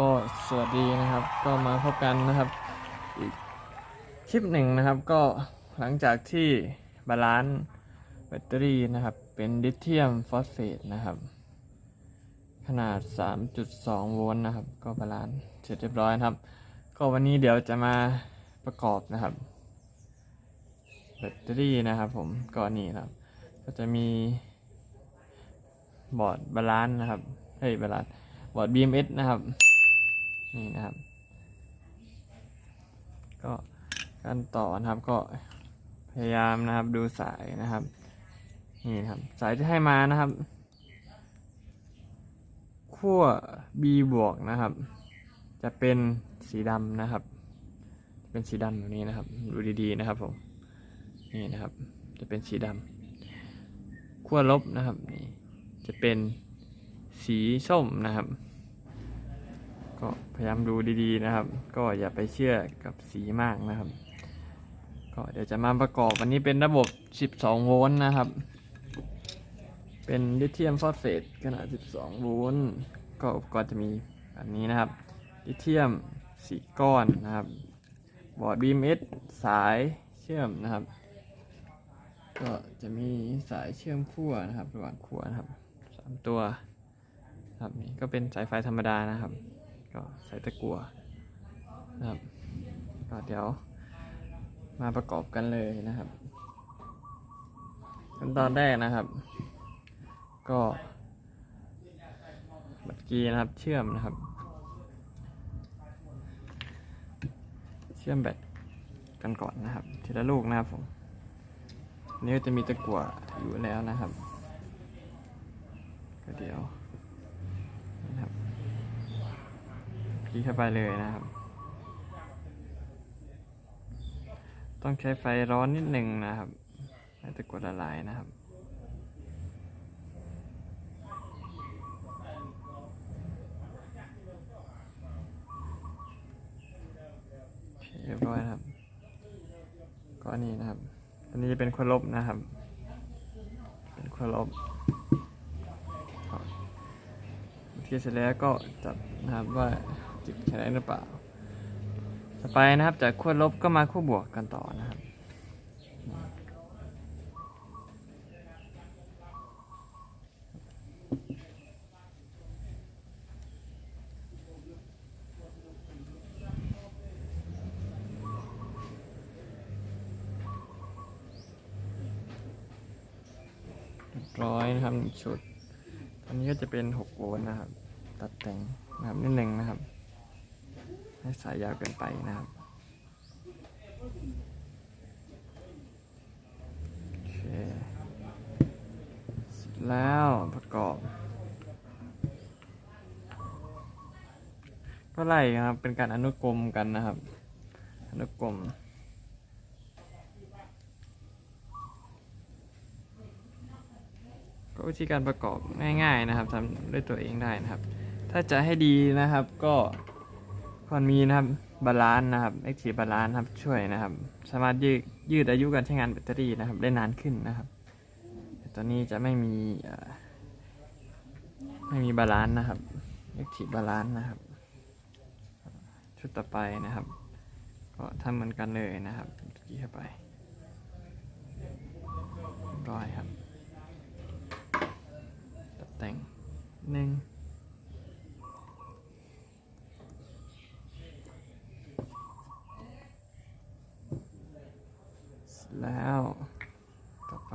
ก็สวัสดีนะครับ ก็มาพบกันนะครับ อีกคลิปหนึ่งนะครับ ก็หลังจากที่บาลานซ์แบตเตอรี่นะครับ เป็นลิเธียมฟอสเฟตนะครับ ขนาด 3.2 โวลต์นะครับ ก็บาลานซ์เสร็จเรียบร้อยนะครับ ก็วันนี้เดี๋ยวจะมาประกอบนะครับแบตเตอรี่นะครับผมก็นี่ครับก็จะมีบอร์ดบาลานซ์นะครับเฮ้ยบาลานซ์บอร์ด BMS นะครับ นี่นะครับ ก็การต่อนะครับก็พยายามนะครับดูสายนะครับ นี่นครับสายที่ให้มานะครับขั้ว B บวกนะครับ จะเป็นสีดำนะครับ เป็นสีดำแบบนี้นะครับ ดูดีๆนะครับผมนี่นะครับ จะเป็นสีดำขั้วลบนะครับนี่จะเป็นสีส้มนะครับ ก็พยายามดูดีๆนะครับ ก็อย่าไปเชื่อกับสีมากนะครับ ก็เดี๋ยวจะมาประกอบวันนี้เป็นระบบ 12 โวลต์นะครับ เป็นลิเธียมฟอสเฟตขนาด 12 โวลต์ก็อุปกรณ์จะมีแบบนี้นะครับ ลิเธียมสีก้อนนะครับ บอร์ด BMS สายเชื่อมนะครับ ก็จะมีสายเชื่อมขั้วนะครับ ระหว่างขั้วนะครับสามตัวครับนี่ก็เป็นสายไฟธรรมดานะครับ ก็ใส่ตะกั่วนะครับก็เดี๋ยวมาประกอบกันเลยนะครับขั้นตอนแรกนะครับ ก็บัตรกีนะครับเชื่อมนะครับ เชื่อมแบตกันก่อนนะครับ ทีละลูกนะครับผมนนี้ก็จะมีตะกั่วอยู่แล้วนะครับ ก็เดี๋ยวนะครับ คลิกเข้าไปเลยนะครับ ต้องใช้ไฟร้อนนิดหนึ่งนะครับให้ตะกั่วละลายนะครับเรียบร้อยครับ ก็อันนี้นะครับ อันนี้จะเป็นขั้วลบนะครับ เป็นขั้วลบเทียบเสร็จแล้วก็จับนะครับว่า จิตใช้ได้หรือเปล่า ต่อไปนะครับ จากขั้วลบก็มาขั้วบวกกันต่อนะครับเรียบร้อยนะครับหนึ่งชุด อันนี้ก็จะเป็น 6 โวลต์นะครับ ตัดแต่งนะครับนิดหนึ่งนะครับ ให้สายยาวเกินไปนะครับโอเคเสร็จแล้วประกอบ ก็ไล่นะครับเป็นการอนุกรมกันนะครับ อนุกรมก็วิธีการประกอบง่าย ๆนะครับทำด้วยตัวเองได้นะครับ ถ้าจะให้ดีนะครับก็ ควรมีนะครับบาลานซ์นะครับ active บาลานซ์ครับช่วยนะครับ สามารถยืดยืดอายุการใช้งานแบตเตอรี่นะครับ ได้นานขึ้นนะครับตอนนี้จะไม่มีไม่มีบาลานซ์นะครับ active บาลานซ์นะครับ ชุดต่อไปนะครับ ก็ทำเหมือนกันเลยนะครับกี่เข้าไปร้อยครับตกแต่งหนึ่งเสร็จ แล้ว ต่อไป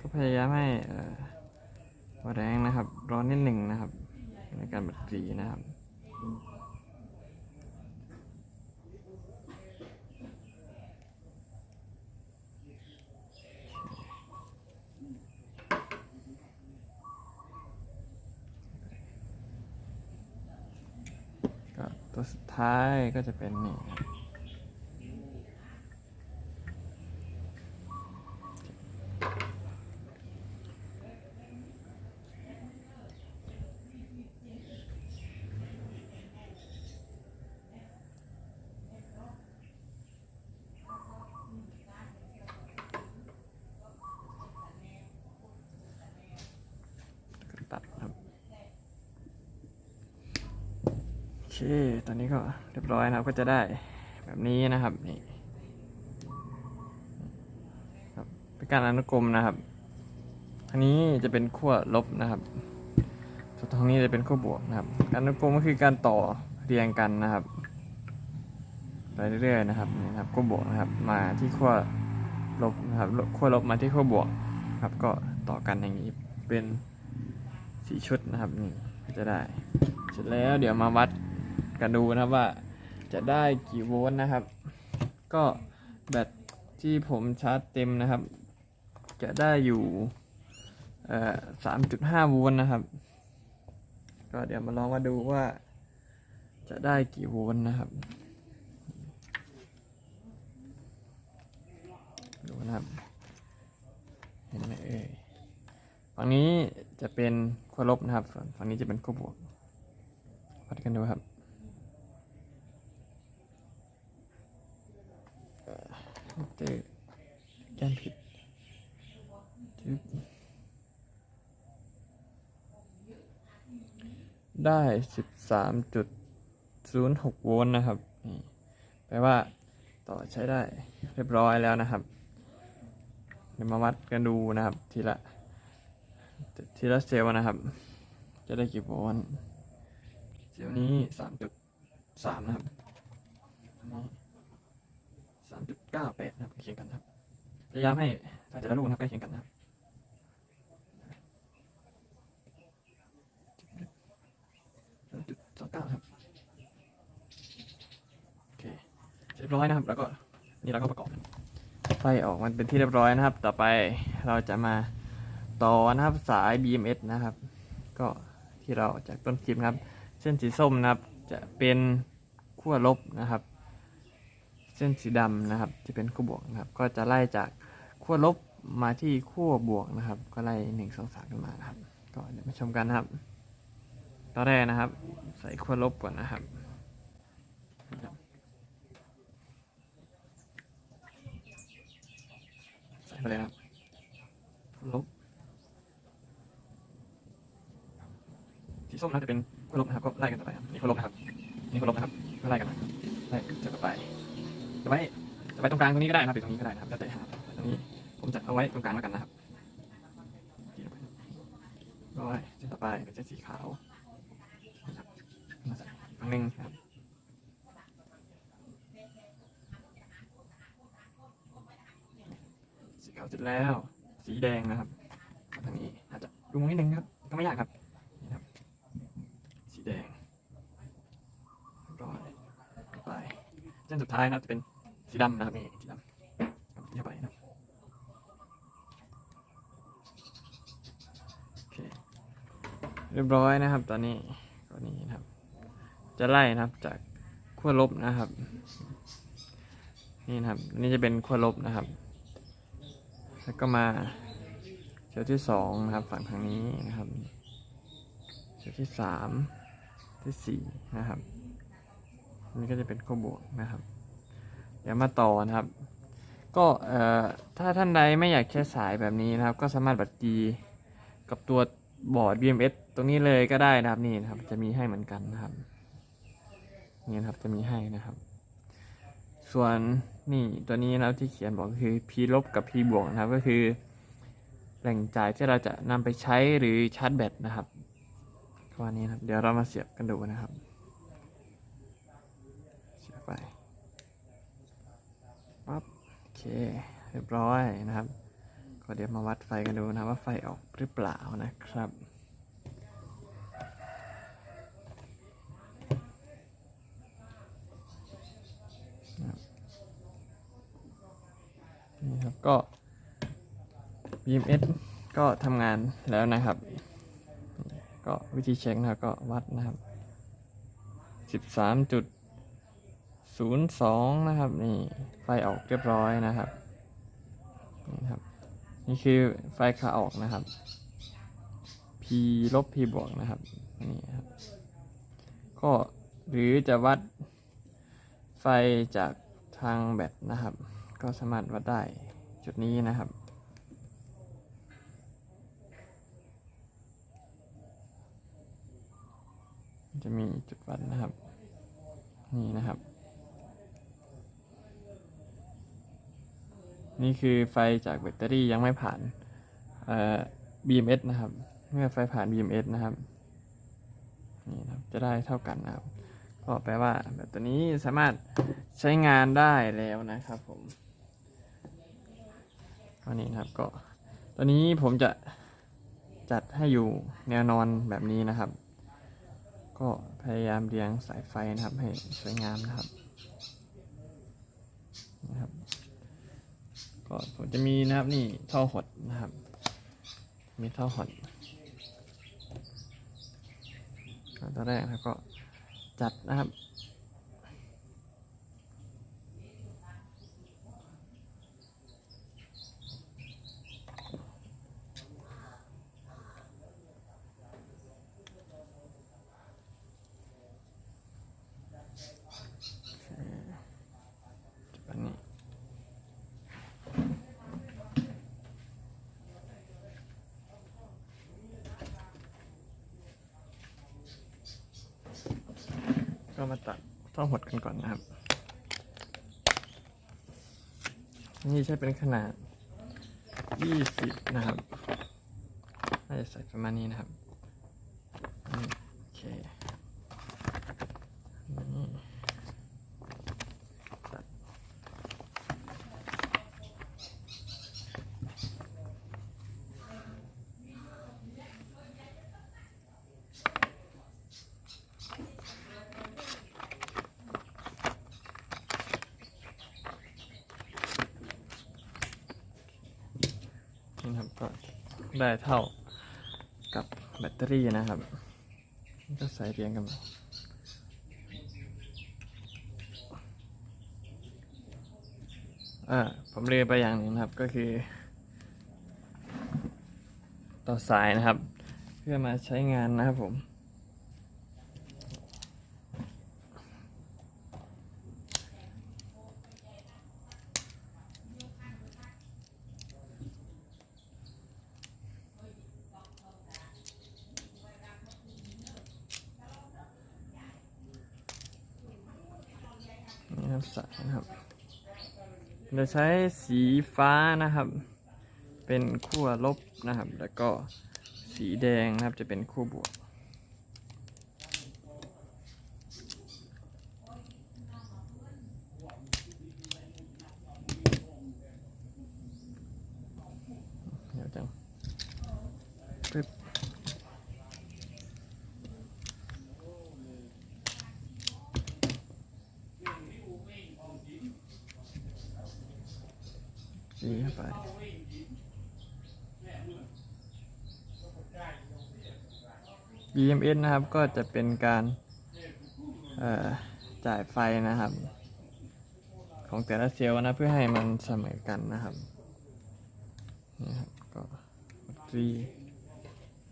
ก็พยายามให้เอ่อหัวแรงนะครับ ร้อนนิดหนึ่งนะครับ การบัดสีนะครับก็ตัวสุดท้ายก็จะเป็นนี่ครับ ตอนนี้ก็เรียบร้อยนะครับ ก็จะได้แบบนี้นะครับ นี่ครับเป็นการอนุกรมนะครับทางนี้จะเป็นขั้วลบนะครับส่วนทางนี้จะเป็นขั้วบวกนะครับ การอนุกรมก็คือการต่อเรียงกันนะครับไปเรื่อยๆนะครับนี่นะครับขั้วบวกนะครับ มาที่ขั้วลบนะครับขั้วลบมาที่ขั้วบวกครับ ก็ต่อกันอย่างนี้เป็นสีชุดนะครับนี่ก็จะได้ เสร็จแล้วเดี๋ยวมาวัด กันดูนะครับว่าจะได้กี่โวลต์นะครับ ก็แบตที่ผมชาร์จเต็มนะครับ จะได้อยู่สามจุดห้าโวลต์นะครับ ก็เดี๋ยวมาลองมาดูว่าจะได้กี่โวลต์นะครับ ดูนะครับ เห็นไหมเอ่ยฝั่งนี้จะเป็นขั้วลบนะครับ ฝั่งนี้จะเป็นขั้วบวกวัดกันดูครับเอ่อ เจอก้มผิดจึ๊บได้สิบสามจุดศูนย์หกโวลต์นะครับนี่แปลว่าต่อใช้ได้เรียบร้อยแล้วนะครับเดี๋ยวมาวัดกันดูนะครับ ทีละ ทีละเซลล์นะครับ จะได้กี่โวลต์เซลล์นี้สามจุดสามนะครับ เก้าแปดนะครับใกล้เคียงกันนะครับพยายามให้แต่ละลูกนะครับใกล้เคียงกันนะครับสามจุดสองเก้าครับโอเคเรียบร้อยนะครับ แล้วก็นี่เราก็ประกอบไฟออกมันเป็นที่เรียบร้อยนะครับ ต่อไปเราจะมาต่อนะครับสาย BMS นะครับ ก็ที่เราจากต้นคลิปนะครับ เส้นสีส้มนะครับจะเป็นขั้วลบนะครับ ส้นสีดำนะครับจะเป็นขั้วบวกนะครับ ก็จะไล่จากขั้วลบมาที่ขั้วบวกนะครับ ก็ไล่หนึ่งสองสามกันมานะครับ ก็เดี๋ยวมาชมกันนะครับ ตอนแรกนะครับ ใส่ขั้วลบก่อนนะครับใส่ไปเลยครับลบสีส้มนะจะเป็นขั้วลบนะครับก็ไล่กันต่อไปครับนี่ขั้วลบนะครับนี่ขั้วลบนะครับก็ไล่กันไล่จากต่อไป ไว้จะไว้ตรงกลางตรงนี้ก็ได้นะครับหรือตรงนี้ก็ได้นะครับแล้วแต่หาตรงนี้ผมจะเอาไว้ตรงกลางแล้วกันนะครับก็ไว้เส้นต่อไปเป็นเส้นสีขาวครับมาใส่ฝั่งหนึ่งครับสีขาวเสร็จแล้ว สีแดงนะครับทางนี้อาจจะรุงนิดนึงครับก็ไม่ยากครับ สีแดงร้อยไปเส้นสุดท้ายนะจะเป็น สีดำนะครับนี่สีดำเข้าไปนะโอเคเรียบร้อยนะครับ ตอนนี้ก็นี้นะครับ จะไล่นะครับจากขั้วลบนะครับ นี่นะครับนนี้จะเป็นขั้วลบนะครับ แล้วก็มาเซลล์ที่สองนะครับ ฝั่งทางนี้นะครับเซลล์ที่สามที่สี่นะครับนี่ก็จะเป็นข้อบวกนะครับ เดี๋ยวมาต่อนะครับ ก็เอ่อถ้าท่านใดไม่อยากใช้สายแบบนี้นะครับ ก็สามารถบัดดีกับตัวบอร์ด BMS ตรงนี้เลยก็ได้นะครับนี่นะครับ จะมีให้เหมือนกันนะครับนี่นะครับจะมีให้นะครับ ส่วนนี่ตัวนี้นะครับที่เขียนบอกคือ P ลบกับ P บวกนะครับก็คือแหล่งจ่ายที่เราจะนำไปใช้หรือชาร์จแบตนะครับตัวนี้นะครับ เดี๋ยวเรามาเสียบกันดูนะครับ เสียบไป ปั๊บโอเคเรียบร้อยนะครับ ก็เดี๋ยวมาวัดไฟกันดูนะว่าไฟออกหรือเปล่านะครับนี่ครับก็ BMS ก็ทำงานแล้วนะครับ ก็วิธีเช็คนะก็วัดนะครับสิ บสามจุดศูนะครับนี่ไฟออกเรียบร้อยนะครับนี่ครับ นี่คือไฟขาออกนะครับ P ลบ P บวกนะครับนี่ครับ ก็หรือจะวัดไฟจากทางแบตนะครับ ก็สามารถวัดได้จุดนี้นะครับจะมีจุดวัดนะครับ นี่นะครับ นี่คือไฟจากแบตเตอรี่ยังไม่ผ่านเอ่อ BMS นะครับ เมื่อไฟผ่าน BMS นะครับ นี่นะครับ จะได้เท่ากันนะครับ ก็แปลว่าแบตตัวนี้สามารถใช้งานได้แล้วนะครับผมก็นี่นะครับก็ ตอนนี้ผมจะจัดให้อยู่แนวนอนแบบนี้นะครับ ก็พยายามเรียงสายไฟนะครับให้สวยงามนะครับนะครับ ก็ผมจะมีนะครับนี่ท่อหดนะครับ มีท่อหดอ่าตอนแรกนะก็จัดนะครับนี้ ก็มาตัดท่อหดกันก่อนนะครับ นี่ใช้เป็นขนาด 20 นะครับน่าจะใส่ประมาณนี้นะครับอืมโอเคนี่ นี่นะครับก็ ได้เท่ากับแบตเตอรี่นะครับก็ใส่เรียงกันมาอ่าผมเรียนไปอย่างหนึ่งนะครับก็คือ ต่อสายนะครับ เพื่อมาใช้งานนะครับผม นี่ครับสายนะครับ เราใช้สีฟ้านะครับ เป็นขั้วลบนะครับ แล้วก็สีแดงนะครับจะเป็นขั้วบวก เดี๋ยวจังปึ๊บ สีเข้าไป BMS นะครับก็จะเป็นการจ่ายไฟนะครับ ของแต่ละเซลล์นะเพื่อให้มันเสมอกันนะครับนี่ครับก็รี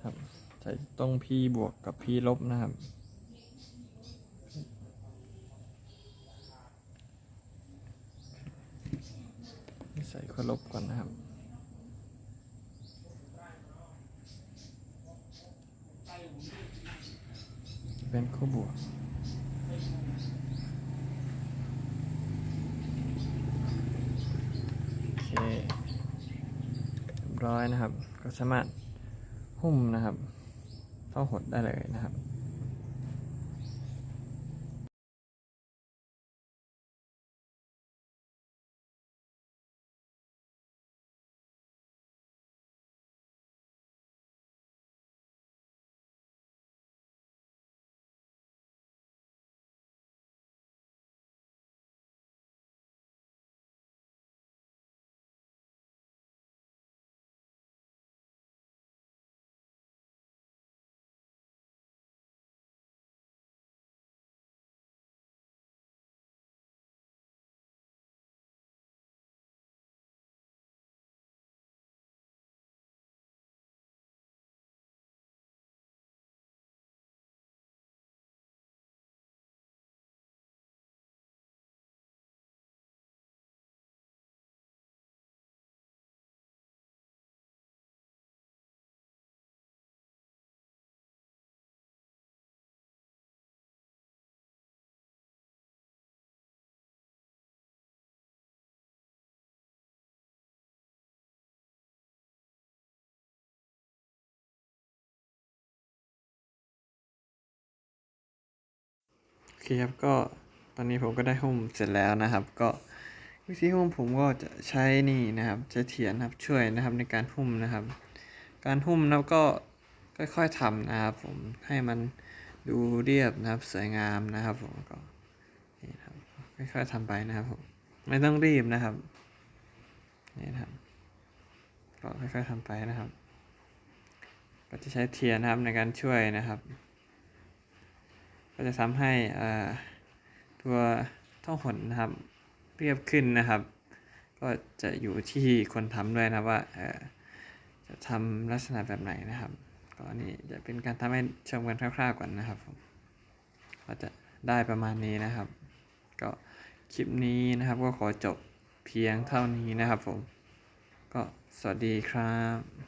ครับใช้ตรง P บวกกับ P ลบนะครับ ใส่ขั้วลบก่อนนะครับ เป็นขั้วบวกโอเคเรียบร้อยนะครับ ก็สามารถหุ้มนะครับ เข้าหดได้เลยนะครับ คครับก็ตอนนี้ผมก็ได้หุ้มเสร็จแล้วนะครับ ก็วิธีหุ้มผมก็จะใช้นี่นะครับใช้เทียนครับช่วยนะครับในการหุ้มนะครับ การหุ้มนะก็ค่อยๆทำนะครับผมให้มันดูเรียบนะครับสวยงามนะครับ ผมก็นี่ครับค่อยๆทำไปนะครับผมไม่ต้องรีบนะครับนี่ครับก็ค่อยๆทำไปนะครับ ก็จะใช้เทียนนะครับในการช่วยนะครับ ก็จะทำให้ตัวท่องหนนะครับเรียบขึ้นนะครับ ก็จะอยู่ที่คนทำด้วยนะครับว่าจะทำลักษณะแบบไหนนะครับ ก็นี่จะเป็นการทำให้ชมกันคร่าวๆก่อนนะครับผมก็จะได้ประมาณนี้นะครับ ก็คลิปนี้นะครับก็ขอจบเพียงเท่านี้นะครับผม ก็สวัสดีครับ